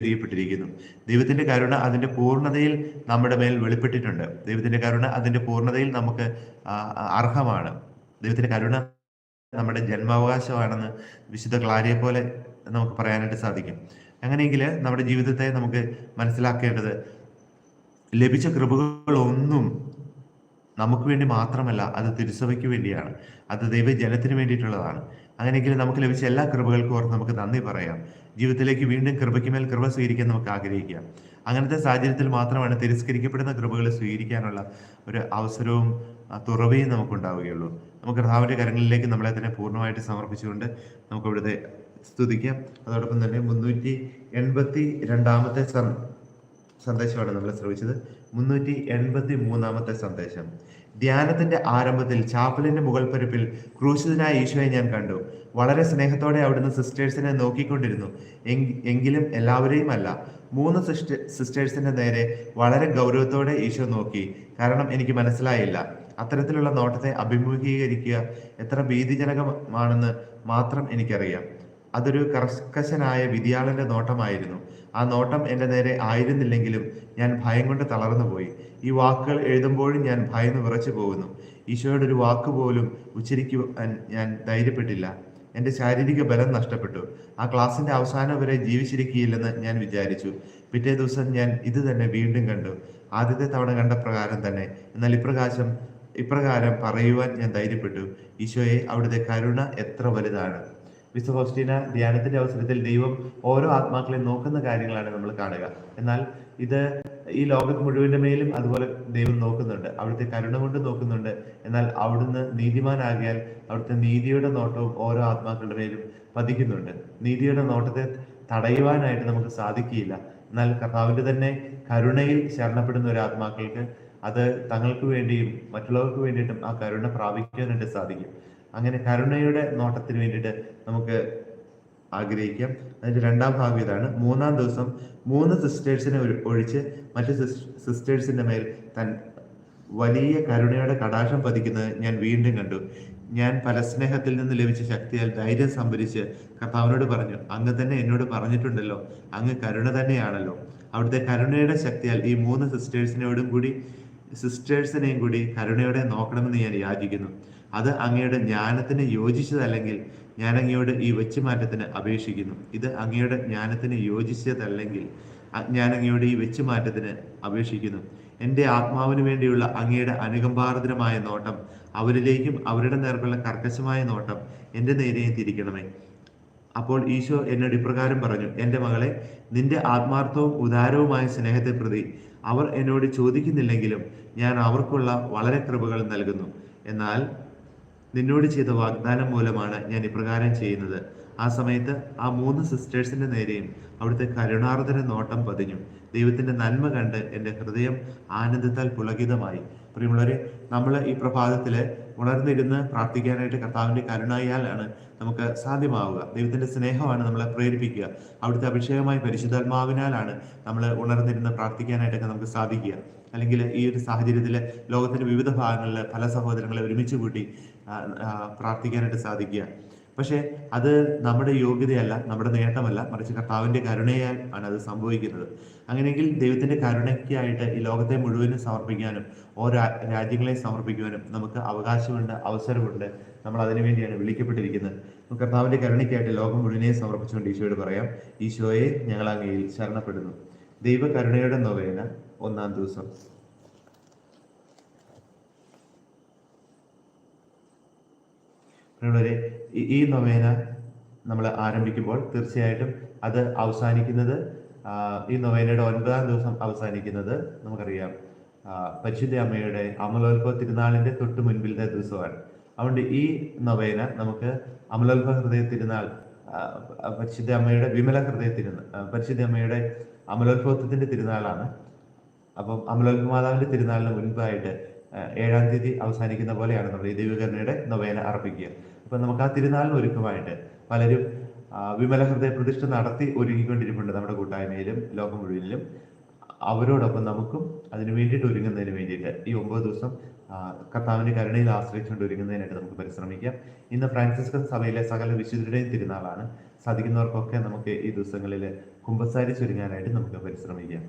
ചൊരിയപ്പെട്ടിരിക്കുന്നു ദൈവത്തിന്റെ കരുണ അതിന്റെ പൂർണതയിൽ നമ്മുടെ മേൽ വെളിപ്പെട്ടിട്ടുണ്ട്. ദൈവത്തിന്റെ കരുണ അതിന്റെ പൂർണതയിൽ നമുക്ക് അർഹമാണ്. ദൈവത്തിന്റെ കരുണ നമ്മുടെ ജന്മാവകാശമാണെന്ന് വിശുദ്ധ ക്ലാരിയെ പോലെ നമുക്ക് പറയാനായിട്ട് സാധിക്കും. അങ്ങനെയെങ്കിൽ നമ്മുടെ ജീവിതത്തെ നമുക്ക് മനസ്സിലാക്കേണ്ടത് ലഭിച്ച കൃപകളൊന്നും നമുക്ക് വേണ്ടി മാത്രമല്ല അത് തിരുസഭയ്ക്ക് വേണ്ടിയാണ്. അത് ദൈവജനത്തിന് വേണ്ടിയിട്ടുള്ളതാണ്. അങ്ങനെയെങ്കിൽ നമുക്ക് ലഭിച്ച എല്ലാ കൃപകൾക്കും ഓർത്ത് നമുക്ക് നന്ദി പറയാം. ജീവിതത്തിലേക്ക് വീണ്ടും കൃപയ്ക്ക് മേൽ കൃപ സ്വീകരിക്കാൻ നമുക്ക് ആഗ്രഹിക്കുക. അങ്ങനത്തെ സാഹചര്യത്തിൽ മാത്രമാണ് തിരസ്കരിക്കപ്പെടുന്ന കൃപകൾ സ്വീകരിക്കാനുള്ള ഒരു അവസരവും തുറവയും നമുക്കുണ്ടാവുകയുള്ളൂ. നമുക്ക് കർത്താവിന്റെ കരങ്ങളിലേക്ക് നമ്മളെ തന്നെ പൂർണമായിട്ട് സമർപ്പിച്ചുകൊണ്ട് നമുക്ക് ഇവിടുത്തെ സ്തുതിക്കാം. അതോടൊപ്പം തന്നെ മുന്നൂറ്റി എൺപത്തി രണ്ടാമത്തെ സന്ദേശമാണ് നമ്മൾ ശ്രമിച്ചത് മുന്നൂറ്റി എൺപത്തി മൂന്നാമത്തെ സന്ദേശം. ധ്യാനത്തിന്റെ ആരംഭത്തിൽ ചാപ്പലിന്റെ മുകൾ പരപ്പിൽ ക്രൂശിതനായ ഈശോയെ ഞാൻ കണ്ടു. വളരെ സ്നേഹത്തോടെ അവിടുന്ന് സിസ്റ്റേഴ്സിനെ നോക്കിക്കൊണ്ടിരുന്നു. എങ്കിലും എല്ലാവരെയും അല്ല. മൂന്ന് സിസ്റ്റ സിസ്റ്റേഴ്സിന്റെ നേരെ വളരെ ഗൗരവത്തോടെ ഈശോ നോക്കി. കാരണം എനിക്ക് മനസ്സിലായില്ല. അത്തരത്തിലുള്ള നോട്ടത്തെ അഭിമുഖീകരിക്കുക എത്ര ഭീതിജനകമാണെന്ന് മാത്രം എനിക്കറിയാം. അതൊരു കർക്കശനായ വിധിയാളന്റെ നോട്ടമായിരുന്നു. ആ നോട്ടം എന്റെ നേരെ ആയിരുന്നില്ലെങ്കിലും ഞാൻ ഭയം കൊണ്ട് തളർന്നു പോയി ഈ വാക്കുകൾ എഴുതുമ്പോഴും ഞാൻ ഭയന്ന് വിറച്ചു പോകുന്നു. ഈശോയുടെ ഒരു വാക്ക് പോലും ഉച്ചരിക്കുവാൻ ഞാൻ ധൈര്യപ്പെട്ടില്ല. എന്റെ ശാരീരിക ബലം നഷ്ടപ്പെട്ടു. ആ ക്ലാസ്സിന്റെ അവസാനം വരെ ജീവിച്ചിരിക്കുകയില്ലെന്ന് ഞാൻ വിചാരിച്ചു. പിറ്റേ ദിവസം ഞാൻ ഇത് തന്നെ വീണ്ടും കണ്ടു. ആദ്യത്തെ തവണ കണ്ട പ്രകാരം തന്നെ. എന്നാൽ ഇപ്രകാശം ഇപ്രകാരം പറയുവാൻ ഞാൻ ധൈര്യപ്പെട്ടു. ഈശോയെ അവിടുത്തെ കരുണ എത്ര വലുതാണ്. വിശുദ്ധ ധ്യാനത്തിന്റെ അവസരത്തിൽ ദൈവം ഓരോ ആത്മാക്കളെ നോക്കുന്ന കാര്യങ്ങളാണ് നമ്മൾ കാണുക. എന്നാൽ ഇത് ഈ ലോകത്ത് മുഴുവന്റെ മേലും അതുപോലെ ദൈവം നോക്കുന്നുണ്ട്. അവിടുത്തെ കരുണ കൊണ്ട് നോക്കുന്നുണ്ട്. എന്നാൽ അവിടുന്ന് നീതിമാനാകിയാൽ അവിടുത്തെ നീതിയുടെ നോട്ടവും ഓരോ ആത്മാക്കളുടെ മേലും പതിക്കുന്നുണ്ട്. നീതിയുടെ നോട്ടത്തെ തടയുവാനായിട്ട് നമുക്ക് സാധിക്കുകയില്ല. എന്നാൽ കർത്താവിന്റെ തന്നെ കരുണയിൽ ശരണപ്പെടുന്ന ഒരു ആത്മാക്കൾക്ക് അത് തങ്ങൾക്ക് വേണ്ടിയും മറ്റുള്ളവർക്ക് വേണ്ടിയിട്ടും ആ കരുണ പ്രാപിക്കാനായിട്ട് സാധിക്കും. അങ്ങനെ കരുണയുടെ നോട്ടത്തിന് വേണ്ടിയിട്ട് നമുക്ക് ആഗ്രഹിക്കാം. അതിന്റെ രണ്ടാം ഭാഗം ഇതാണ്. മൂന്നാം ദിവസം മൂന്ന് സിസ്റ്റേഴ്സിനെ ഒഴിച്ച് മറ്റ് സിസ്റ്റേഴ്സിന്റെ മേൽ തൻ വലിയ കരുണയുടെ കടാക്ഷം പതിക്കുന്നത് ഞാൻ വീണ്ടും കണ്ടു. ഞാൻ പരസ്നേഹത്തിൽ നിന്ന് ലഭിച്ച ശക്തിയാൽ ധൈര്യം സംഭരിച്ച് കർത്താവിനോട് പറഞ്ഞു അങ്ങ് തന്നെ എന്നോട് പറഞ്ഞിട്ടുണ്ടല്ലോ അങ്ങ് കരുണ തന്നെയാണല്ലോ. അവിടുത്തെ കരുണയുടെ ശക്തിയാൽ ഈ മൂന്ന് സിസ്റ്റേഴ്സിനോടും കൂടി സിസ്റ്റേഴ്സിനെയും കൂടി കരുണയോടെ നോക്കണമെന്ന് ഞാൻ യാചിക്കുന്നു. അത് അങ്ങയുടെ ജ്ഞാനത്തിന് യോജിച്ചതല്ലെങ്കിൽ ഞാൻ അങ്ങയോട് ഈ വെച്ചുമാറ്റത്തിന് അപേക്ഷിക്കുന്നു. ഇത് അങ്ങയുടെ ജ്ഞാനത്തിന് യോജിച്ചതല്ലെങ്കിൽ ഞാൻ അങ്ങയോട് ഈ വെച്ചുമാറ്റത്തിന് അപേക്ഷിക്കുന്നു. എന്റെ ആത്മാവിന് വേണ്ടിയുള്ള അങ്ങയുടെ അനുകമ്പാർദ്രമായ നോട്ടം അവരിലേക്കും അവരുടെ നേർക്കുള്ള കർക്കശമായ നോട്ടം എന്റെ നേരെയും തിരിക്കണമേ. അപ്പോൾ ഈശോ എന്നോട് ഇപ്രകാരം പറഞ്ഞു എന്റെ മകളെ നിന്റെ ആത്മാർത്ഥവും ഉദാരവുമായ സ്നേഹത്തെ പ്രതി അവർ എന്നോട് ചോദിക്കുന്നില്ലെങ്കിലും ഞാൻ അവർക്കുള്ള വളരെ കൃപകൾ നൽകുന്നു. എന്നാൽ നിന്നോട് ചെയ്ത വാഗ്ദാനം മൂലമാണ് ഞാൻ ഇപ്രകാരം ചെയ്യുന്നത്. ആ സമയത്ത് ആ മൂന്ന് സിസ്റ്റേഴ്സിന്റെ നേരെയും അവിടുത്തെ കരുണാർദ്ര നോട്ടം പതിഞ്ഞു. ദൈവത്തിന്റെ നന്മ കണ്ട് എന്റെ ഹൃദയം ആനന്ദത്താൽ പുളകിതമായി. പ്രിയമുള്ളവരെ നമ്മൾ ഈ പ്രഭാതത്തിൽ ഉണർന്നിരുന്ന് പ്രാർത്ഥിക്കാനായിട്ട് കർത്താവിന്റെ കരുണയാലാണ് നമുക്ക് സാധ്യമാവുക. ദൈവത്തിന്റെ സ്നേഹമാണ് നമ്മളെ പ്രേരിപ്പിക്കുക. അവിടുത്തെ അഭിഷേകമായി പരിശുദ്ധാത്മാവിനാലാണ് നമ്മൾ ഉണർന്നിരുന്ന് പ്രാർത്ഥിക്കാനായിട്ടൊക്കെ നമുക്ക് സാധിക്കുക. അല്ലെങ്കിൽ ഈ ഒരു സാഹചര്യത്തിൽ ലോകത്തിന്റെ വിവിധ ഭാഗങ്ങളിൽ പല സഹോദരങ്ങളെ ഒരുമിച്ച് കൂട്ടി പ്രാർത്ഥിക്കാനായിട്ട് സാധിക്കുക. പക്ഷേ അത് നമ്മുടെ യോഗ്യതയല്ല നമ്മുടെ നേട്ടമല്ല. മറിച്ച് കർത്താവിന്റെ കരുണയാൽ ആണ് അത് സംഭവിക്കുന്നത്. അങ്ങനെയെങ്കിൽ ദൈവത്തിന്റെ കരുണയ്ക്കായിട്ട് ഈ ലോകത്തെ മുഴുവനും സമർപ്പിക്കാനും ഓരോ രാജ്യങ്ങളെ സമർപ്പിക്കുവാനും നമുക്ക് അവകാശമുണ്ട് അവസരമുണ്ട്. നമ്മൾ അതിനു വേണ്ടിയാണ് വിളിക്കപ്പെട്ടിരിക്കുന്നത്. കർത്താവിന്റെ കരുണയ്ക്കായിട്ട് ലോകം മുഴുവനെ സമർപ്പിച്ചുകൊണ്ട് ഈശോയോട് പറയാം. ഈശോയെ ഞങ്ങൾ അങ്ങയിൽ ശരണപ്പെടുന്നു. ദൈവകരുണയുടെ നൊവേന ഒന്നാം ദിവസം. പ്രിയമുള്ളവരെ ഈ നൊവേന നമ്മൾ ആരംഭിക്കുമ്പോൾ തീർച്ചയായിട്ടും അത് അവസാനിക്കുന്നത് ഈ നൊവേനയുടെ ഒൻപതാം ദിവസം അവസാനിക്കുന്നത് നമുക്കറിയാം. പരിശുദ്ധ അമ്മയുടെ അമലോത്ഭവ തിരുനാളിന്റെ തൊട്ട് മുൻപിലത്തെ ദിവസമാണ്. അതുകൊണ്ട് ഈ നൊവേന നമുക്ക് അമലോത്ഭവ ഹൃദയ തിരുനാൾ പരിശുദ്ധ അമ്മയുടെ വിമല ഹൃദയ തിരുനാൾ പരിശുദ്ധ അമ്മയുടെ അമലോത്ഭവത്തിന്റെ തിരുനാളാണ്. അപ്പം അമലോത്ഭവ മാതാവിന്റെ തിരുനാളിന് മുൻപായിട്ട് ഏഴാം തീയതി അവസാനിക്കുന്ന പോലെയാണ് നമ്മൾ ഈ ദേവികരണയുടെ നൊവേന അർപ്പിക്കുക. അപ്പം നമുക്ക് ആ തിരുനാളിന് ഒരുക്കമായിട്ട് പലരും വിമല ഹൃദയ പ്രതിഷ്ഠ നടത്തി ഒരുങ്ങിക്കൊണ്ടിരിപ്പുണ്ട് നമ്മുടെ കൂട്ടായ്മയിലും ലോകം മുഴുവനിലും. അവരോടൊപ്പം നമുക്കും അതിനു വേണ്ടിയിട്ട് ഒരുങ്ങുന്നതിന് വേണ്ടിയിട്ട് ഈ ഒമ്പത് ദിവസം കർത്താവിന്റെ കരുണയിൽ ആശ്രയിച്ചുകൊണ്ട് ഒരുങ്ങുന്നതിനായിട്ട് നമുക്ക് പരിശ്രമിക്കാം. ഇന്ന് ഫ്രാൻസിസ്കൻ സഭയിലെ സകല വിശുദ്ധരുടെയും തിരുനാളാണ്. സാധിക്കുന്നവർക്കൊക്കെ നമുക്ക് ഈ ദിവസങ്ങളിൽ കുമ്പസാരി ചുരുങ്ങാനായിട്ട് നമുക്ക് പരിശ്രമിക്കാം.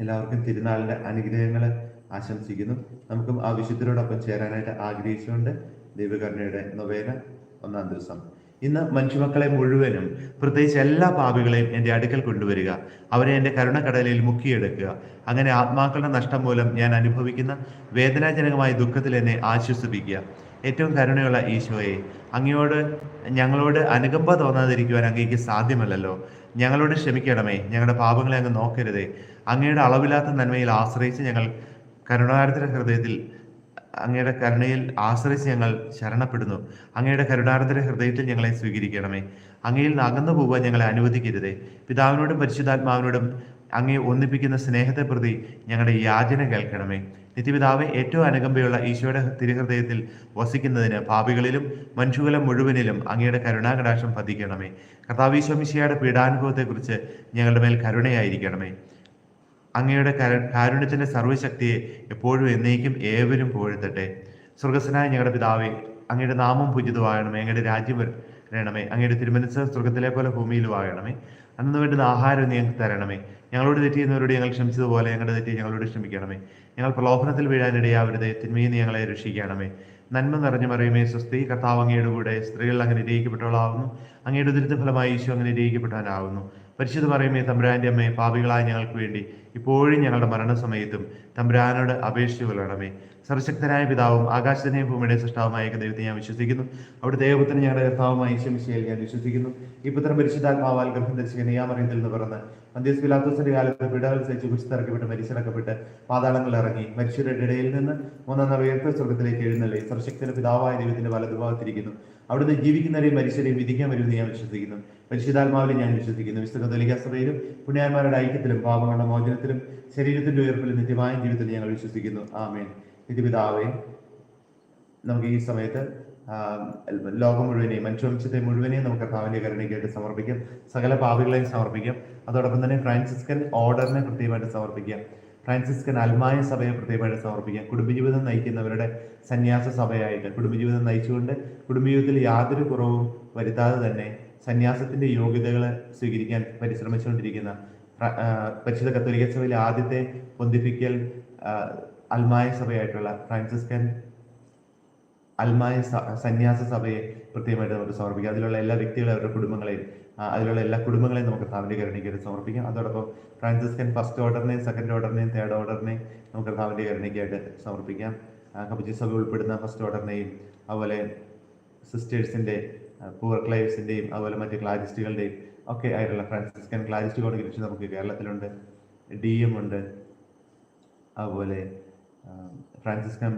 എല്ലാവർക്കും തിരുനാളിന്റെ അനുഗ്രഹങ്ങൾ ആശംസിക്കുന്നു. നമുക്കും ആ വിശുദ്ധരോടൊപ്പം ചേരാനായിട്ട് ആഗ്രഹിച്ചുകൊണ്ട് ദൈവകരുണയുടെ നൊവേന ഒന്നാം ദിവസം. ഇന്ന് മനുഷ്യമക്കളെ മുഴുവനും പ്രത്യേകിച്ച് എല്ലാ പാപികളെയും എന്റെ അടുക്കൽ കൊണ്ടുവരിക. അവരെ എന്റെ കരുണക്കടലിൽ മുക്കിയെടുക്കുക. അങ്ങനെ ആത്മാക്കളുടെ നഷ്ടം മൂലം ഞാൻ അനുഭവിക്കുന്ന വേദനാജനകമായ ദുഃഖത്തിൽ എന്നെ ആശ്വസിപ്പിക്കുക. ഏറ്റവും കരുണയുള്ള ഈശോയെ അങ്ങയോട് ഞങ്ങളോട് അനുകമ്പ തോന്നാതിരിക്കുവാൻ അങ്ങേക്ക് സാധ്യമല്ലല്ലോ. ഞങ്ങളോട് ക്ഷമിക്കണമേ. ഞങ്ങളുടെ പാപങ്ങളെ അങ്ങ് നോക്കരുതേ. അങ്ങയുടെ അളവില്ലാത്ത നന്മയിൽ ആശ്രയിച്ച് ഞങ്ങൾ കരുണാർദ്ര ഹൃദയത്തിൽ അങ്ങയുടെ കരുണയിൽ ആശ്രയിച്ച് ഞങ്ങൾ ശരണപ്പെടുന്നു. അങ്ങയുടെ കരുണാർദ്ര ഹൃദയത്തിൽ ഞങ്ങളെ സ്വീകരിക്കണമേ. അങ്ങയിൽ അകന്നു പോകാൻ ഞങ്ങളെ അനുവദിക്കരുതേ. പിതാവിനോടും പരിശുദ്ധാത്മാവിനോടും അങ്ങയെ ഒന്നിപ്പിക്കുന്ന സ്നേഹത്തെ പ്രതി ഞങ്ങളുടെ യാചന കേൾക്കണമേ. നിത്യപിതാവെ ഏറ്റവും അനുകമ്പയുള്ള ഈശോയുടെ തിരുഹൃദയത്തിൽ വസിക്കുന്നതിന് പാപികളിലും മനുഷ്യകുലം മുഴുവനിലും അങ്ങയുടെ കരുണാകടാക്ഷം പതിക്കണമേ. കർത്താവീശ്വമിശിയുടെ പീഡാനുഭവത്തെക്കുറിച്ച് ഞങ്ങളുടെ മേൽ കരുണയായിരിക്കണമേ. അങ്ങയുടെ കര- കാരുണ്യത്തിന്റെ സർവശക്തിയെ എപ്പോഴും എന്നേക്കും ഏവരും പുകഴ്ത്തട്ടെ. സ്വർഗസ്വനായ ഞങ്ങളുടെ പിതാവെ അങ്ങയുടെ നാമം പൂജിതമാകണമേ. അങ്ങയുടെ രാജ്യം വരണമേ. അങ്ങയുടെ തിരുമനസ് സ്വർഗത്തിലെ പോലെ ഭൂമിയിലും ആകണമേ. അന്ന് വേണ്ടുന്ന ആഹാരം ഞങ്ങൾക്ക് തരണമേ. ഞങ്ങളോട് തെറ്റ് ചെയ്യുന്നവരോട് ഞങ്ങൾ ക്ഷമിച്ചതുപോലെ ഞങ്ങളുടെ തെറ്റ് ഞങ്ങളോട് ക്ഷമിക്കണമേ. ഞങ്ങൾ പ്രലോഭനത്തിൽ വീഴാനിടയാവരുത് തിന്മയിൽ ഞങ്ങളെ രക്ഷിക്കണമേ. നന്മ നിറഞ്ഞു മറിയുമേ സ്വസ്തി കർത്താവ് അങ്ങയുടെ കൂടെ സ്ത്രീകൾ അങ്ങനെ ഇരയിക്കപ്പെട്ടവളാവുന്നു അങ്ങയുടെ ദുരിത ഫലമായി ഈശോ അങ്ങനെ ഇരയിക്കപ്പെട്ടവനാവുന്നു പരിശുദ്ധ മറിയുമേ തമ്പുരാന്റെ അമ്മയെ പാപികളായ ഞങ്ങൾക്ക് വേണ്ടി ഇപ്പോഴും ഞങ്ങളുടെ മരണസമയത്തും തമ്പുരാനോട് അപേക്ഷിച്ചു കൊള്ളണമേ. സർവശക്തനായ പിതാവും ആകാശത്തിനെയും ഭൂമിയുടെ സൃഷ്ടാവുമായ ദൈവത്തെ ഞാൻ വിശ്വസിക്കുന്നു. അവിടെ ദൈവത്തിന് ഞങ്ങളുടെ കർത്താവുമായി ഈശ്വമിശയിൽ ഞാൻ വിശ്വസിക്കുന്നു. ഈ പുത്രം പരിശുദ്ധാത്മാവാൽ ഗർഭം ഈ അമറിയത്തിൽ നിന്ന് പിറന്ന് മധ്യസ് പിലാത്തോസിന്റെ കാലത്ത് പിടാവിൽ സഹിച്ച് കുശിത്തിറക്കപ്പെട്ട് മരിച്ചിറക്കപ്പെട്ട് പാതാളങ്ങളിൽ ഇറങ്ങി. മരിച്ചവരുടെ ഇടയിൽ നിന്ന് മൂന്നാം ഉയർത്ത സ്വർഗത്തിലേക്ക് എഴുന്നള്ളി. സർശക്തിന്റെ പിതാവായ ദൈവത്തിന്റെ വലതുഭാഗത്തിരിക്കുന്നു അവിടുന്ന് ജീവിക്കുന്നവരെയും മരിച്ചവരെയും വിധിക്കാൻ വരുമെന്ന് ഞാൻ വിശ്വസിക്കുന്നു. പരിശുദ്ധാത്മാവിലും ഞാൻ വിശ്വസിക്കുന്നു. വിശുദ്ധ സഭയിലും പുണ്യാന്മാരുടെ ഐക്യത്തിലും പാപങ്ങളുടെ മോചനത്തിലും ശരീരത്തിന്റെ ഉയർപ്പിലും നിത്യമായ ജീവിതത്തിൽ ഞങ്ങൾ വിശ്വസിക്കുന്നു. ആമേൻ. നിത്യപിതാവേ നമുക്ക് ഈ സമയത്ത് ലോകം മുഴുവനെയും മനുഷ്യവംശത്തെ മുഴുവനെയും നമുക്ക് കർത്താവിന്റെ കരുണയ്ക്കായിട്ട് സമർപ്പിക്കാം. സകല പാപികളെയും സമർപ്പിക്കാം. അതോടൊപ്പം തന്നെ ഫ്രാൻസിസ്കൻ ഓർഡറിനെ പ്രത്യേകമായിട്ട് സമർപ്പിക്കാം ഫ്രാൻസിസ്കൻ അൽമായ സഭയെ പ്രത്യേകമായിട്ട് സമർപ്പിക്കാം കുടുംബജീവിതം നയിക്കുന്നവരുടെ സന്യാസ സഭയായിട്ട് കുടുംബജീവിതം നയിച്ചുകൊണ്ട് കുടുംബജീവിതത്തിൽ യാതൊരു കുറവും വരുത്താതെ തന്നെ സന്യാസത്തിന്റെ യോഗ്യതകൾ സ്വീകരിക്കാൻ പരിശ്രമിച്ചുകൊണ്ടിരിക്കുന്ന പരിശുദ്ധ കത്തോലിക്ക സഭയിലെ ആദ്യത്തെ പൊന്തിപ്പിക്കൽ അൽമായ സഭയായിട്ടുള്ള ഫ്രാൻസിസ്കൻ അൽമായ സന്യാസ സഭയെ പ്രത്യേകമായിട്ട് നമുക്ക് സമർപ്പിക്കാം. അതിലുള്ള എല്ലാ വ്യക്തികളെയും അവരുടെ കുടുംബങ്ങളെയും അതിലുള്ള എല്ലാ കുടുംബങ്ങളെയും നമുക്ക് കർത്താവിന്റെ കരുണയ്ക്കായിട്ട് സമർപ്പിക്കാം. അതോടൊപ്പം ഫ്രാൻസിസ്കൻ ഫസ്റ്റ് ഓർഡറിനെയും സെക്കൻഡ് ഓർഡറിനെയും തേർഡ് ഓർഡറിനെയും നമുക്ക് കർത്താവിന്റെ കരുണയ്ക്കായിട്ട് സമർപ്പിക്കാം കപ്പച്ചി സഭ ഉൾപ്പെടുന്ന ഫസ്റ്റ് ഓർഡറിനെയും അതുപോലെ സിസ്റ്റേഴ്സിന്റെ പൂവർ ക്ലൈവ്സിന്റെയും അതുപോലെ മറ്റ് ക്ലാരിസ്റ്റുകളുടെയും ഒക്കെ ആയിട്ടുള്ള ഫ്രാൻസിസ്കൻ ക്ലാരിസ്റ്റ് കോൺഗ്രസ് നമുക്ക് കേരളത്തിലുണ്ട് ഡി എം ഉണ്ട്. അതുപോലെ ഫ്രാൻസിസ്കൻ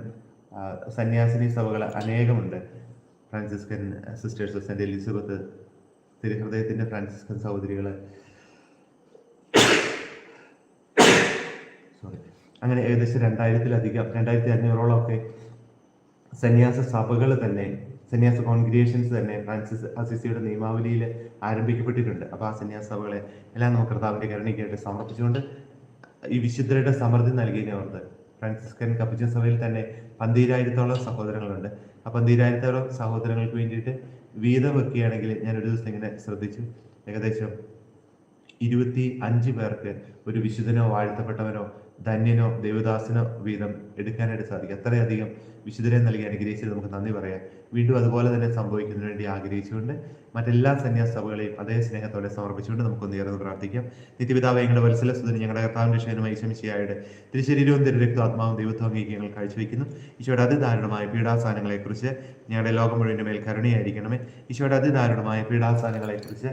സന്യാസിനി സഭകൾ അനേകമുണ്ട്. Franciscan sisters of saint Elizabeth തിരുഹൃദയത്തിന്റെ Franciscan സഹോദരികൾ സോറി അങ്ങനെ ഏകദേശം രണ്ടായിരത്തിലധികം രണ്ടായിരത്തി അഞ്ഞൂറോളം ഒക്കെ സന്യാസ സഭകൾ തന്നെ സന്യാസ കോൺഗ്രിയേഷൻസ് തന്നെ ഫ്രാൻസിസ് അസിസിയുടെ നിയമാവലിയിൽ ആരംഭിക്കപ്പെട്ടിട്ടുണ്ട്. അപ്പോൾ ആ സന്യാസ സഭകളെ എല്ലാം നമുക്ക് കർത്താവിന്റെ കരുണയ്ക്കായിട്ട് സമർപ്പിച്ചുകൊണ്ട് ഈ വിശുദ്ധരുടെ സമൃദ്ധി നൽകിയവർക്ക് ഫ്രാൻസിസ്കൻ കപ്പിച്ച സഭയിൽ തന്നെ പന്തീരായിരത്തോളം സഹോദരങ്ങളുണ്ട്. ആ പന്തീരായിരത്തോളം സഹോദരങ്ങൾക്ക് വേണ്ടിയിട്ട് വീതം വെക്കുകയാണെങ്കിൽ ഞാൻ ഒരു ദിവസം ഇങ്ങനെ ശ്രദ്ധിച്ചു. ഏകദേശം ഇരുപത്തി അഞ്ച് പേർക്ക് ഒരു വിശുദ്ധനോ വാഴ്ത്തപ്പെട്ടവനോ ധന്യനോ ദേവദാസനോ വീതം എടുക്കാനായിട്ട് സാധിക്കും. അത്രയധികം വിശുദ്ധരെ നൽകി അനുഗ്രഹിച്ചത് നമുക്ക് നന്ദി പറയാം. വീണ്ടും അതുപോലെ തന്നെ സംഭവിക്കുന്നതിന് വേണ്ടി ആഗ്രഹിച്ചുകൊണ്ട് മറ്റെല്ലാ സന്യാസ സഭകളെയും അതേ സ്നേഹത്തോടെ സമർപ്പിച്ചുകൊണ്ട് നമുക്കൊന്ന് ഏറെ പ്രാർത്ഥിക്കാം. നിത്യപിതാവ് ഞങ്ങളുടെ വത്സല സുധന് ഞങ്ങളുടെ കർത്താവിന്റെ ക്ഷേമമായി ശമിശിയായുടെ തിരുശരീരവും തിരുരക്തവും ആത്മാവും ദൈവത്വം അംഗീകരിച്ച് ഞങ്ങൾ കാഴ്ചവെക്കുന്നു. ഈശോയുടെ അതിദാരുണമായ പീഡാസാനങ്ങളെക്കുറിച്ച് ഞങ്ങളുടെ ലോകം മുഴുവന്റെ മേൽ കരുണയായിരിക്കണമേ. ഈശോയുടെ അതിദാരുണമായ പീഡാസാനങ്ങളെക്കുറിച്ച്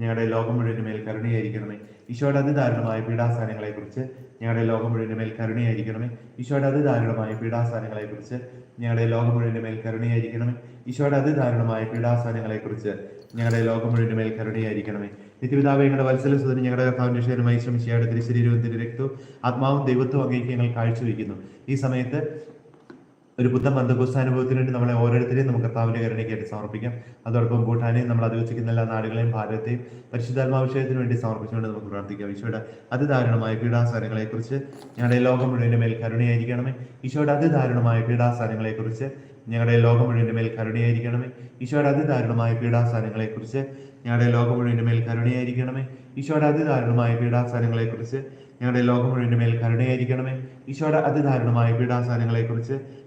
ഞങ്ങളുടെ ലോകം മുഴുവന്റെ മേൽ കരുണയായിരിക്കണമേ. ഈശോയുടെ അതിദാരുണമായ പീഡാസാനങ്ങളെക്കുറിച്ച് ഞങ്ങളുടെ ലോകം മുഴുവന്റെ മേൽ കരുണയായിരിക്കണമേ. ഈശോയുടെ അതിദാരുണമായ പീഡാസാനങ്ങളെക്കുറിച്ച് ഞങ്ങളുടെ ലോകം മുഴുവന്റെ മേൽ കരുണയായിരിക്കണമേ. ഈശോയുടെ അതിദാരുണമായ പീഡാസാനങ്ങളെക്കുറിച്ച് ഞങ്ങളുടെ ലോകം മുഴുവന്റെ മേൽ കരുണയായിരിക്കണമേ. നിത്യപിതാവ് ഞങ്ങളുടെ വത്സല സുധന് ഞങ്ങളുടെ കർത്താവിന്റെ ക്ഷേമമായി ശ്രമിച്ചയാടെ തിരുശരീരവും തിരുരക്തവും ആത്മാവും ദൈവത്വവും അങ്ങേക്ക് ഞങ്ങൾ കാഴ്ചവെക്കുന്നു ഈ സമയത്ത് ഒരു ബുദ്ധ ബന്ധകോസ്ഥാനുഭവത്തിന് വേണ്ടി നമ്മളെ ഓരോരുത്തരെയും നമുക്ക് കർത്താവിന്റെ സമർപ്പിക്കാം. അതോടൊപ്പം ഭൂട്ടാനെയും നമ്മൾ അധിവസിക്കുന്ന എല്ലാ നാടുകളെയും ഭാരതത്തെയും പരിശുദ്ധാത്മാവിഷയത്തിന് വേണ്ടി സമർപ്പിച്ചുകൊണ്ട് നമുക്ക് പ്രാർത്ഥിക്കാം. ഈശോയുടെ അതിദാരുണമായ പീഡാസാരങ്ങളെക്കുറിച്ച് ഞങ്ങളുടെ ലോകം മുഴുവന്റെ മേൽ കരുണയായിരിക്കണമേ. ഈശോയുടെ അതിദാരുണമായ പീഡാസാരങ്ങളെക്കുറിച്ച് ഞങ്ങളുടെ ലോകം മുഴുവന്റെ മേൽ കരുണയായിരിക്കണമേ. ഈശോയുടെ അതിദാരുണമായ പീഡാസാരങ്ങളെക്കുറിച്ച് ഞങ്ങളുടെ ലോകം മുഴുവന്റെ മേൽ കരുണയായിരിക്കണമേ. ഈശോയുടെ അതിദാരുണമായ പീഡാസാരങ്ങളെക്കുറിച്ച് ഞങ്ങളുടെ ലോകം മുഴുവന്റെ മേൽ കരുണയായിരിക്കണമേ. ഈശോയുടെ അതിദാരുണമായ പീഡാസാരങ്ങളെക്കുറിച്ച്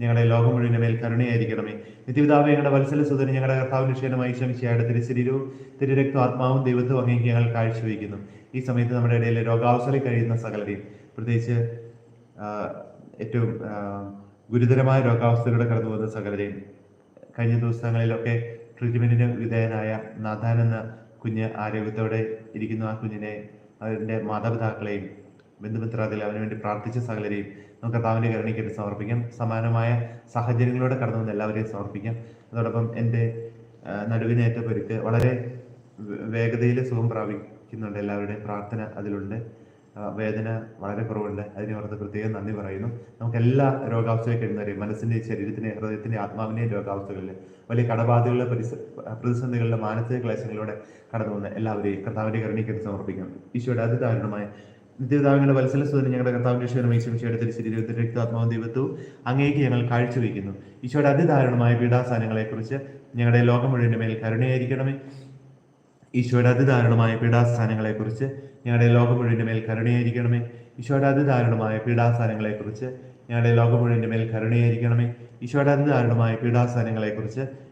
ഞങ്ങളുടെ ലോകം മുഴുവന്റെ മേൽ കരുണയായിരിക്കണമേ. നിത്യപിതാവ് ഞങ്ങളുടെ വത്സല സുതന് ഞങ്ങളുടെ കർത്താവിന്റെ ക്ഷീണമായി ശമിച്ചയായുടെ തിരുശരീരവും തിരുരക്തം ആത്മാവും ദൈവത്വം അങ്ങേക്ക് ഞങ്ങൾ കാഴ്ചവെക്കുന്നു ഈ സമയത്ത് നമ്മുടെ ഇടയിൽ രോഗാവസ്ഥയിൽ കഴിയുന്ന സകലരെയും പ്രത്യേകിച്ച് ഏറ്റവും ഗുരുതരമായ രോഗാവസ്ഥയിലൂടെ കടന്നു പോകുന്ന സകലരെയും. കഴിഞ്ഞ ദിവസങ്ങളിലൊക്കെ ട്രീറ്റ്മെന്റിന് വിധേയനായ നാഥാൻ എന്ന കുഞ്ഞ് ആരോഗ്യത്തോടെ ഇരിക്കുന്ന. ആ കുഞ്ഞിനെ അവരുടെ മാതാപിതാക്കളെയും ബന്ധുമിത്രാദികളെ അവന് വേണ്ടി പ്രാർത്ഥിച്ച സകലരെയും നമുക്ക് കർത്താവിന്റെ കരുണയ്ക്കായിട്ട് സമർപ്പിക്കാം. സമാനമായ സാഹചര്യങ്ങളോടെ കടന്നു വന്ന എല്ലാവരെയും സമർപ്പിക്കാം. അതോടൊപ്പം എന്റെ നടുവിനേറ്റ പരിക്ക് വളരെ വേഗതയിൽ സുഖം പ്രാപിക്കുന്നുണ്ട്. എല്ലാവരുടെയും പ്രാർത്ഥന അതിലുണ്ട്. വേദന വളരെ കുറവുണ്ട്. അതിനെ ഓർത്ത് പ്രത്യേകം നന്ദി പറയുന്നു. നമുക്ക് എല്ലാ രോഗാവസ്ഥയിൽ കഴിയുന്നവരെയും മനസ്സിന്റെ ശരീരത്തിന്റെ ഹൃദയത്തിന്റെ ആത്മാവിന്റെയും രോഗാവസ്ഥകളിൽ വലിയ കടബാധകളിലെ പരിസ പ്രതിസന്ധികളുടെ മാനസിക ക്ലേശങ്ങളിലൂടെ കടന്നു വന്ന എല്ലാവരെയും കർത്താവിന്റെ കരുണയ്ക്ക് സമർപ്പിക്കാം. ഈശോയുടെ അതിദാരുണമായ നിത്യപിതാവിന്റെ വത്സല സുതന് ഞങ്ങളുടെ കർത്താവിന്റെ ക്ഷേമം ഈശോയുടെ തിരുശരീരത്തിന്റെ രക്താത്മാവ് ദൈവത്വവും അങ്ങേക്ക് ഞങ്ങൾ കാഴ്ചവെക്കുന്നു. ഈശോയുടെ അതിദാരുണമായ പീഡാസാനങ്ങളെക്കുറിച്ച് ഞങ്ങളുടെ ലോകം മുഴുവന്റെ മേൽ കരുണയായിരിക്കണമേ. ഈശോയുടെ അതിദാരുണമായ പീഡാസ്ഥാനങ്ങളെക്കുറിച്ച് ഞങ്ങളുടെ ലോകം മുഴുവന്റെ മേൽ കരുണയായിരിക്കണമേ. ഈശോയുടെ അതിദാരുണമായ പീഡാസ്ഥാനങ്ങളെക്കുറിച്ച് ഞങ്ങളുടെ ലോകം മുഴുവന്റെ മേൽ കരുണയായിരിക്കണമേ. ഈശോയുടെ അതിദാരുണമായ പീഡാസ്ഥാനങ്ങളെക്കുറിച്ച്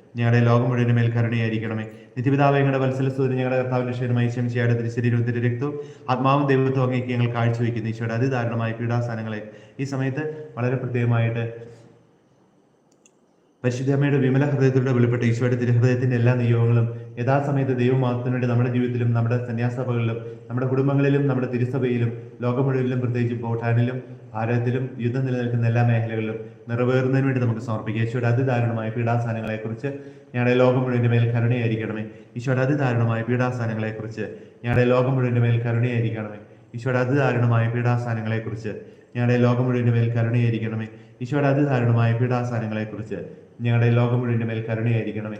ഞങ്ങളുടെ ലോകം മുഴുവനും മേൽ കരുണയായിരിക്കണമേ നിത്യപിതാവ് ഞങ്ങളുടെ വത്സലസ്തുതി ഞങ്ങളുടെ കർത്താവിന്റെ ക്ഷീണമായി ശംശിയായുടെ തിരിശരീരവും തിരുരക്തവും ആത്മാവും ദൈവത്വം അങ്ങേക്ക് ഞങ്ങൾ കാഴ്ചവെക്കുന്നു ഈശോയുടെ അതിദാരുണമായ പീഡാസ്ഥാനങ്ങളെ ഈ സമയത്ത് വളരെ പ്രത്യേകമായിട്ട് പരിശുദ്ധമ്മയുടെ വിമല ഹൃദയത്തിലൂടെ വെളിപ്പെട്ട ഈശോയുടെ തിരുഹൃദയത്തിന്റെ എല്ലാ നിയോഗങ്ങളും യഥാസമയത്ത് ദൈവമാത്രത്തിന് വേണ്ടി നമ്മുടെ ജീവിതത്തിലും നമ്മുടെ സന്യാസഭകളിലും നമ്മുടെ കുടുംബങ്ങളിലും നമ്മുടെ തിരുസഭയിലും ലോകം മുഴുവനിലും പ്രത്യേകിച്ച് ഭൂട്ടാനിലും ഭാരതത്തിലും യുദ്ധം നിലനിൽക്കുന്ന എല്ലാ മേഖലകളിലും നിറവേറുന്നതിന് വേണ്ടി നമുക്ക് സമർപ്പിക്കാം. ഈശോയുടെ അതിദാരുണമായ പീഡാസ്ഥാനങ്ങളെക്കുറിച്ച് ഞങ്ങളുടെ ലോകം മുഴുവന്റെ മേൽ കരുണയായിരിക്കണമേ. ഈശോയുടെ അതിദാരുണമായ പീഡാസ്ഥാനങ്ങളെക്കുറിച്ച് ഞങ്ങളുടെ ലോകം മുഴുവന്റെ മേൽ കരുണയായിരിക്കണമേ. ഈശോയുടെ അതിദാരുണമായ പീഡാസ്ഥാനങ്ങളെക്കുറിച്ച് ഞങ്ങളുടെ ലോകം മുഴുവന്റെ മേൽ കരുണയായിരിക്കണമേ. ഈശോയുടെ അതിദാരുണമായ പീഡാസ്ഥാനങ്ങളെക്കുറിച്ച് ഞങ്ങളുടെ ലോകം മുഴുവന്റെ മേൽ കരുണയായിരിക്കണമേ.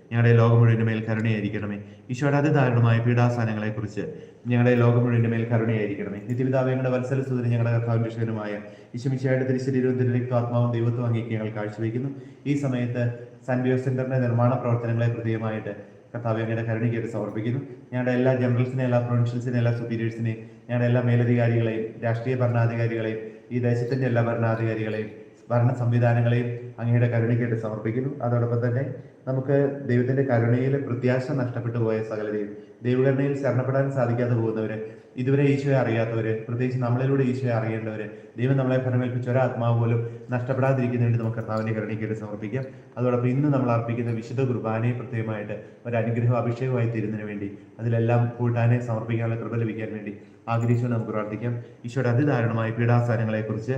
ഞങ്ങളുടെ ലോകം മുഴുവന്റെ മേൽ കരുണയായിരിക്കണമേ. ഈശോയുടെ അതിദാരുണമായ പീഡാസ്ഥാനങ്ങളെക്കുറിച്ച് ഞങ്ങളുടെ ലോകം മുഴുവന്റെ മേൽ കരുണയായിരിക്കണമേ. നിത്യപിതാവ് ഞങ്ങളുടെ വത്സല സുതന് ഞങ്ങളുടെ കർത്താവിന്റെ ക്ഷേമമായ ഈശ്വമിശയുടെ തിരുശരീരവും തിരുരക്തം ആത്മാവും ദൈവത്വം അങ്ങേക്ക് ഞങ്ങൾ കാഴ്ചവെക്കുന്നു ഈ സമയത്ത് സൻബിയോ സെന്ററിന്റെ നിർമ്മാണ പ്രവർത്തനങ്ങളെ പ്രത്യേകമായിട്ട് കർത്താവ് ഞങ്ങളുടെ കരുണയ്ക്കായിട്ട് സമർപ്പിക്കുന്നു. ഞങ്ങളുടെ എല്ലാ ജനറൽസിനെ എല്ലാ പ്രൊവിൻഷ്യൽസിനെ എല്ലാ സുപ്പീരിയേഴ്സിനെയും ഞങ്ങളുടെ എല്ലാ മേലധികാരികളെയും രാഷ്ട്രീയ ഭരണാധികാരികളെയും ഈ ദേശത്തിന്റെ എല്ലാ ഭരണാധികാരികളെയും ഭരണ സംവിധാനങ്ങളെയും അങ്ങയുടെ കരുണയ്ക്കായിട്ട് സമർപ്പിക്കുന്നു. അതോടൊപ്പം തന്നെ നമുക്ക് ദൈവത്തിന്റെ കരുണയിൽ പ്രത്യാശ നഷ്ടപ്പെട്ടു പോയ സകലരെയും ദൈവകരുണയിൽ ശരണപ്പെടാൻ സാധിക്കാതെ പോകുന്നവര് ഇതുവരെ ഈശോയെ അറിയാത്തവര് പ്രത്യേകിച്ച് നമ്മളിലൂടെ ഈശോയെ അറിയേണ്ടവര് ദൈവം നമ്മളെ ഫലമേൽപ്പിച്ച ഒരാത്മാവ് പോലും നഷ്ടപ്പെടാതിരിക്കുന്ന വേണ്ടി നമുക്ക് കർത്താവിന്റെ കരുണയ്ക്കായിട്ട് സമർപ്പിക്കാം. അതോടൊപ്പം ഇന്ന് നമ്മൾ അർപ്പിക്കുന്ന വിശുദ്ധ കുർബാനയെ പ്രത്യേകമായിട്ട് ഒരു അനുഗ്രഹം അഭിഷേകമായി തീരുന്നതിന് വേണ്ടി അതിലെല്ലാം കൂട്ടാനെ സമർപ്പിക്കാനുള്ള കൃപ ലഭിക്കാൻ വേണ്ടി ആഗ്രഹിച്ചുകൊണ്ട് നമുക്ക് പ്രാർത്ഥിക്കാം. ഈശോയുടെ അതിദാരുണമായ പീഡാസ്ഥാനങ്ങളെക്കുറിച്ച്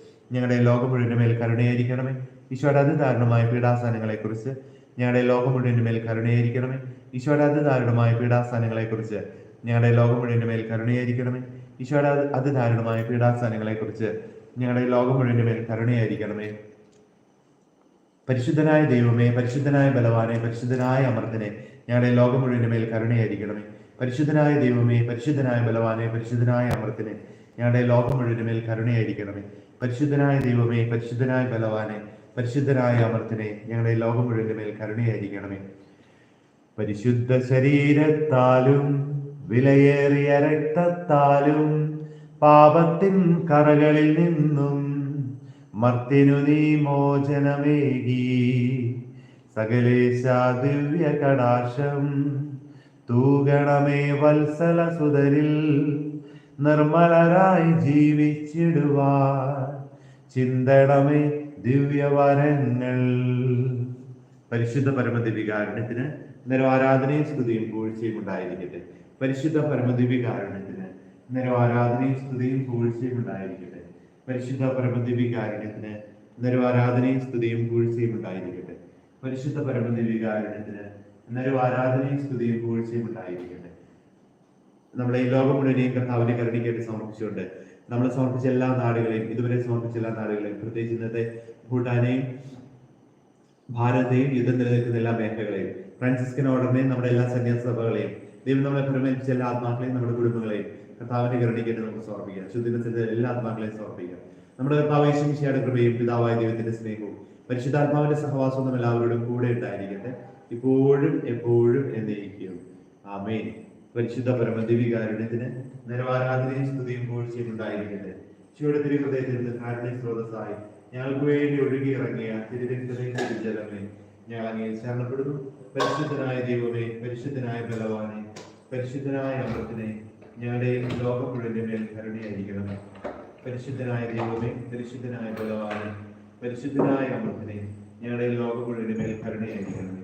ഞങ്ങളുടെ ലോകം മുഴുവന്റെ മേൽ കരുണയായിരിക്കണമേ. ഈശോയുടെ അതിദാരുണമായ പീഡാസ്ഥാനങ്ങളെക്കുറിച്ച് ഞങ്ങളുടെ ലോകം മുഴുവന്റെ മേൽ കരുണയായിരിക്കണമേ. ഈശോയുടെ അതിദാരുണമായ പീഡാസ്ഥാനങ്ങളെക്കുറിച്ച് ഞങ്ങളുടെ ലോകം മുഴുവന്റെ മേൽ കരുണയായിരിക്കണമേ. ഈശോയുടെ അത് അതിദാരുണമായ പീഡാസ്ഥാനങ്ങളെക്കുറിച്ച് ഞങ്ങളുടെ ലോകം മുഴുവന്റെ മേൽ കരുണയായിരിക്കണമേ. പരിശുദ്ധനായ ദൈവമേ പരിശുദ്ധനായ ബലവാനെ പരിശുദ്ധനായ അമർത്തനെ ഞങ്ങളുടെ ലോകം മുഴുവന്റെ മേൽ കരുണയായിരിക്കണമേ. പരിശുദ്ധനായ ദൈവമേ പരിശുദ്ധനായ ബലവാനെ പരിശുദ്ധനായ അമർത്തനെ ഞങ്ങളുടെ ലോകം മുഴുവന്റെ മേൽ കരുണയായിരിക്കണമേ. പരിശുദ്ധനായ ദൈവമേ പരിശുദ്ധനായ ബലവാനെ പരിശുദ്ധനായ അമർത്തിനെ ഞങ്ങളുടെ ലോകം മുഴുവന്റെ മേൽ കരുണയായിരിക്കണമേ. പരിശുദ്ധ ശരീരത്താലും വിലയേറിയ രക്തത്താലും പാപത്തിൻ കറകളിൽ നിന്നും മർത്തിനു നീ മോചനമേകി. സകലേശ ദിവ്യ കടാശം തൂഗണമേ വത്സല സുതരിൽ നിർമ്മലരായി ജീവിച്ചിടുവാൻ. ചിന്തടമേ ദിവ്യവരങ്ങൾ. പരിശുദ്ധ പരമദിവികാരണത്തിന് നിരോ ആരാധനയും സ്തുതിയും പൂഴ്ചയും ഉണ്ടായിരിക്കട്ടെ. പരിശുദ്ധ പരമദിവികാരണത്തിന് നിരോ ആരാധനയും സ്തുതിയും പൂഴ്ചയും ഉണ്ടായിരിക്കട്ടെ. പരിശുദ്ധ പരമദിവികാരണത്തിന് നിരോ ആരാധനയും സ്തുതിയും പൂഴ്ചയും ഉണ്ടായിരിക്കട്ടെ. പരിശുദ്ധ പരമദിവികാരണത്തിന് നിരോ ആരാധനയും സ്തുതിയും പൂഴ്ചയും ഉണ്ടായിരിക്കട്ടെ. നമ്മളെ ഈ ലോകം മുഴുവനെയും കർത്താവിന്റെ കരുണിക്കായിട്ട് സമർപ്പിച്ചുകൊണ്ട് നമ്മൾ സമർപ്പിച്ച എല്ലാ നാടുകളെയും ഇതുവരെ സമർപ്പിച്ച എല്ലാ നാടുകളെയും പ്രത്യേകിച്ച് ഇന്നത്തെ ഭൂട്ടാനെയും ഭാരതത്തെയും യുദ്ധം നിലനിൽക്കുന്ന എല്ലാ മേഖലകളെയും ഫ്രാൻസിസ്കൻ ഓർഡറിനെയും നമ്മുടെ എല്ലാ സന്യാസ സഭകളെയും ദൈവം നമ്മളെ പരിമേൽപ്പിച്ച എല്ലാ ആത്മാക്കളെയും നമ്മുടെ കുടുംബങ്ങളെയും കർത്താവിനെ കരുണിക്കായിട്ട് നമുക്ക് സമർപ്പിക്കാം. ശുദ്ധിനത്തിന്റെ എല്ലാ ആത്മാക്കളെയും സമർപ്പിക്കാം. നമ്മുടെ കർത്താവ് യേശുമിശിയുടെ കൃപയും പിതാവായ ദൈവത്തിന്റെ സ്നേഹവും പരിശുദ്ധാത്മാവിന്റെ സഹവാസവും നമ്മൾ എല്ലാവരോടും കൂടെ ഉണ്ടായിരിക്കട്ടെ. ഇപ്പോഴും എപ്പോഴും എന്നേക്കും. ആമേൻ. പരിശുദ്ധ പരമദിവികാരുണ്യത്തിന് നിരവാരാധനയും സ്തുതിയും പൂഴ്ചയും ഉണ്ടായിരിക്കട്ടെ. ശിവയുടെ നിന്ന് കാരുണ്യ സ്രോതസ്സായി ഞങ്ങൾക്ക് വേണ്ടി ഒഴുകി ഇറങ്ങിയ തിരുരക്തതയും ജലമേ ഞങ്ങൾ അങ്ങേ ശരണപ്പെടുന്നു. പരിശുദ്ധനായ ദൈവമേ പരിശുദ്ധനായ ബലവാനെ പരിശുദ്ധനായ അമൃത്തിനെ ഞങ്ങളുടെ ലോകം മുഴുവന്റെ മേൽ കരുണയായിരിക്കണമേ. പരിശുദ്ധനായ ദൈവമേ പരിശുദ്ധനായ ബലവാനെ പരിശുദ്ധനായ അമൃത്തിനെ ഞങ്ങളുടെ ലോകം മുഴുവന്റെ മേൽ കരുണയായിരിക്കണമേ.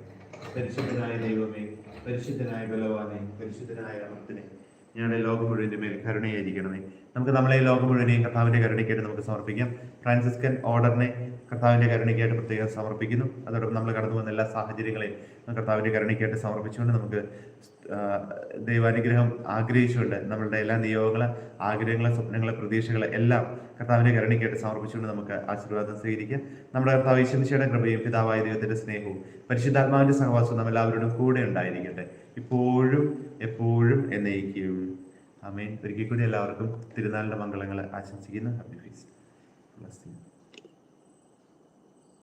പരിശുദ്ധനായ ദൈവമേ പരിശുദ്ധനായ ബലവാനെ പരിശുദ്ധനായ അമൃത്തിനെ ഞങ്ങളുടെ ലോകം മുഴുവന്റെ മേൽ കരുണയായിരിക്കണമേ. നമുക്ക് നമ്മളെ ലോകം മുഴുവനെയും കർത്താവിന്റെ കരുണയ്ക്കായിട്ട് നമുക്ക് സമർപ്പിക്കാം. ഫ്രാൻസിസ്കൻ ഓർഡറിനെ കർത്താവിന്റെ കരുണയ്ക്കായിട്ട് പ്രത്യേകം സമർപ്പിക്കുന്നു. അതോടൊപ്പം നമ്മൾ കടന്നു വന്ന എല്ലാ സാഹചര്യങ്ങളെയും കർത്താവിന്റെ കരുണയ്ക്കായിട്ട് സമർപ്പിച്ചുകൊണ്ട് നമുക്ക് ദൈവാനുഗ്രഹം ആഗ്രഹിച്ചുകൊണ്ട് നമ്മളുടെ എല്ലാ നിയോഗങ്ങളെ ആഗ്രഹങ്ങളെ സ്വപ്നങ്ങളെ പ്രതീക്ഷകളെ എല്ലാം കർത്താവിന്റെ കരുണയ്ക്കായിട്ട് സമർപ്പിച്ചുകൊണ്ട് നമുക്ക് ആശീർവാദം സ്വീകരിക്കാം. നമ്മുടെ കർത്താവ് ഈശ്വമിശയുടെ കൃപയും പിതാവായ ദൈവത്തിന്റെ സ്നേഹവും പരിശുദ്ധാത്മാവിന്റെ സഹവാസവും നമ്മളെല്ലാവരോടും കൂടെ ഉണ്ടായിരിക്കട്ടെ. ഇപ്പോഴും എപ്പോഴും എന്നയിക്കും. അമേൻ ഒരിക്കൽ കൂടി എല്ലാവർക്കും തിരുനാളിന്റെ മംഗളങ്ങൾ ആശംസിക്കുന്നു. Happy feast